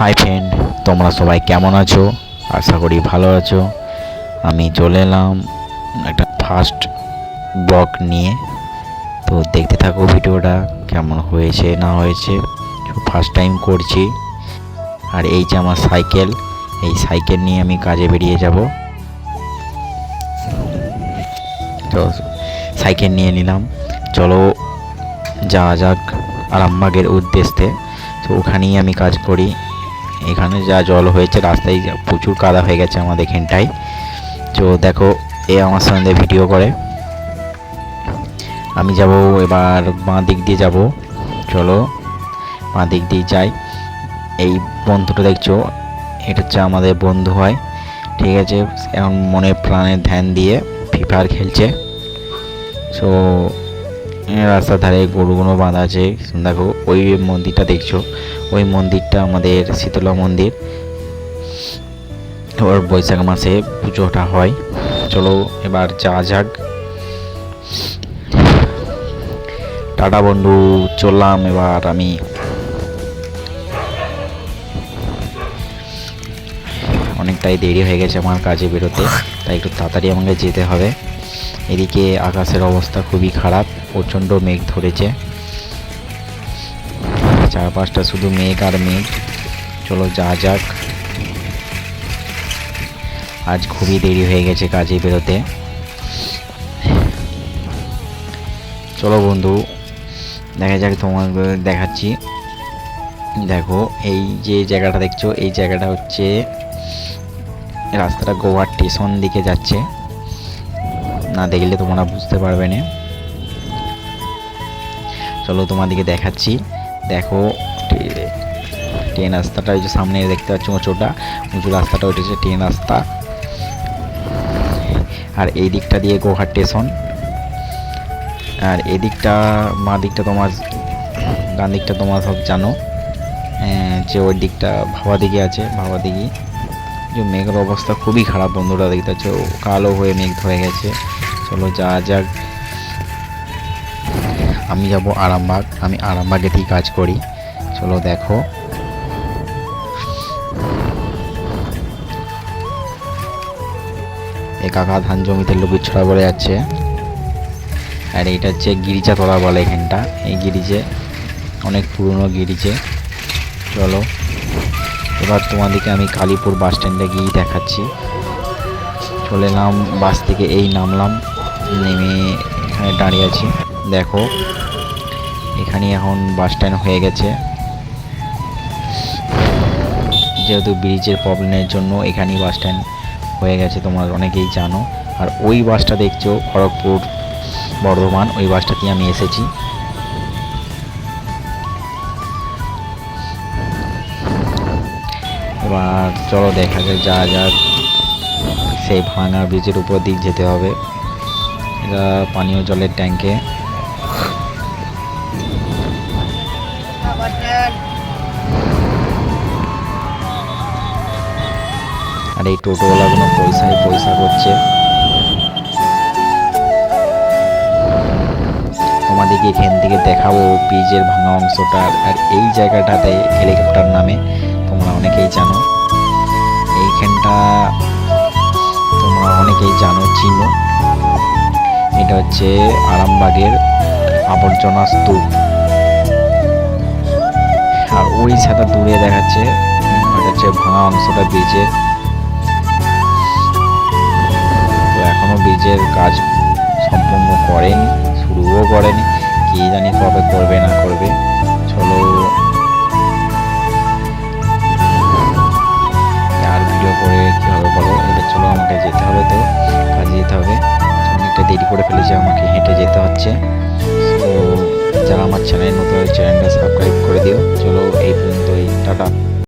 Hi friend তোমরা সবাই কেমন আছো? আশা করি ভালো আছো। আমি চলে এলাম একটা ফার্স্ট ব্লগ নিয়ে। তো দেখতে থাকো ভিডিওটা, কেমন হয়েছে, না হয়েছে। ফার্স্ট টাইম করছি। আর এই যে আমার সাইকেল এই সাইকেল নিয়ে আমি কাজে বেরিয়ে যাব। তো সাইকেল নিয়ে নিলাম। চলো যাওয়া যাক আরামবাগের উদ্দেশ্যে। তো ওখানেই আমি কাজ করি। এখানে যা জল হয়েছে, রাস্তায় প্রচুর কাদা হয়ে গেছে আমাদের এখানটায়। তো দেখো, এ আমার সঙ্গে ভিডিও করে। আমি যাব এবার বাঁ দিক দিয়ে যাব। চলো, বাঁ দিক দিয়ে যাই। এই বন্ধুটা দেখছ, এটা হচ্ছে আমাদের বন্ধু হয়, ঠিক আছে? এখন মনে প্রাণে ধ্যান দিয়ে ফ্রি ফায়ার খেলছে। সো রাস্তার ধারে গরুগুলো বাঁধা আছে। দেখো, ওই মন্দিরটা দেখছ? ওই মন্দিরটা আমাদের শীতলা মন্দির। ওর বৈশাখ মাসে পুজোটা হয়। চলো, এবার যাওয়া যাক। টাটা বন্ধু, চললাম এবার আমি। অনেকটাই দেরি হয়ে গেছে আমার কাজে বেরোতে, তাই একটু তাড়াতাড়ি আমাকে যেতে হবে। এদিকে আকাশের অবস্থা খুবই খারাপ। প্রচণ্ড মেঘ ধরেছে। চারপাশটা শুধু মেঘ আর মেঘ। চলো যা যাক। আজ খুবই দেরি হয়ে গেছে কাজে বেরোতে। চলো বন্ধু, দেখা যাক তোমাকে দেখাচ্ছি। দেখো, এই যে জায়গাটা দেখছ, এই জায়গাটা হচ্ছে রাস্তাটা গোয়া স্টেশন দিকে যাচ্ছে। না দেখলে তোমরা বুঝতে পারবে না। চলো তোমাদেরকে দেখাচ্ছি। দেখো ট্রে- ট্রেন রাস্তাটা ওই যে সামনে দেখতে পাচ্ছ উঁচুটা উঁচু রাস্তাটা ওইটা হচ্ছে ট্রেন রাস্তা। আর এই দিকটা দিয়ে গোহাট স্টেশন। আর এদিকটা মা দিকটা তোমার ডান দিকটা তোমার সব জানো। আহ, যে ওই দিকটা ভাবা দিকে আছে ভাবা দিঘি যে মেঘের অবস্থা খুবই খারাপ বন্ধুরা দেখতে পাচ্ছ। কালো হয়ে মেঘ হয়ে গেছে। চলো যা যাক। আমি যাব আরামবাগ, আমি আরামবাগেতেই কাজ করি। চলো দেখো। এ কাকা ধান জমিতে লুকির ছড়া বলে যাচ্ছে। আর এইটা হচ্ছে গিরিজা তলা বলে এখানটা। এই গিরিজে, অনেক পুরনো গিরিজে। চলো, এবার তোমাদেরকে আমি কালীপুর বাস স্ট্যান্ডে গিয়ে দেখাচ্ছি। চলে এলাম, বাস থেকে এই নামলাম, নেমে এখানে দাঁড়িয়ে আছি। দেখো এখানে এখন বাস স্ট্যান্ড হয়ে গেছে। যেহেতু ব্রিজের প্রবলেমের জন্য এখানেই বাস স্ট্যান্ড হয়ে গেছে, তোমরা অনেকেই জানো। আর ওই বাসটা দেখছ, খড়গপুর, বর্ধমান, ওই বাসটাতেই আমি এসেছি। এবার চলো দেখা যাক, যা যাক সেই ভাঙা ব্রিজের উপর দিক যেতে হবে। এটা পানীয় জলের ট্যাঙ্কে আর এই টোটোওয়ালাগুলো পয়সায় পয়সা করছে। তোমাদেরকে এখান থেকে দেখাবো ব্রিজের ভাঙা অংশটা। আর এই জায়গাটাতে হেলিকপ্টার নামে, তোমরা অনেকেই জানো। এইখানটা তোমরা অনেকেই জানো, চিনো। এটা হচ্ছে আরামবাগের আবর্জনা স্তূপ। আর ওই ছাতা দূরে দেখাচ্ছে ওটা হচ্ছে ভাঙা অংশটা ব্রিজের। ব্রিজের কাজ সম্পূর্ণ করেনি, শুরুও করেনি, কি জানি কবে করবে, না করবে। চলো। আর ভিডিও করে কী হবে বলো? এবার চলো আমাকে যেতে হবে তো, কাজে যেতে হবে। অনেকটা দেরি করে ফেলেছে, আমাকে হেঁটে যেতে হচ্ছে। তো যারা আমার চ্যানেল নতুন চ্যানেলটা সাবস্ক্রাইব করে দিও। চলো, এই পর্যন্তই, টাটা।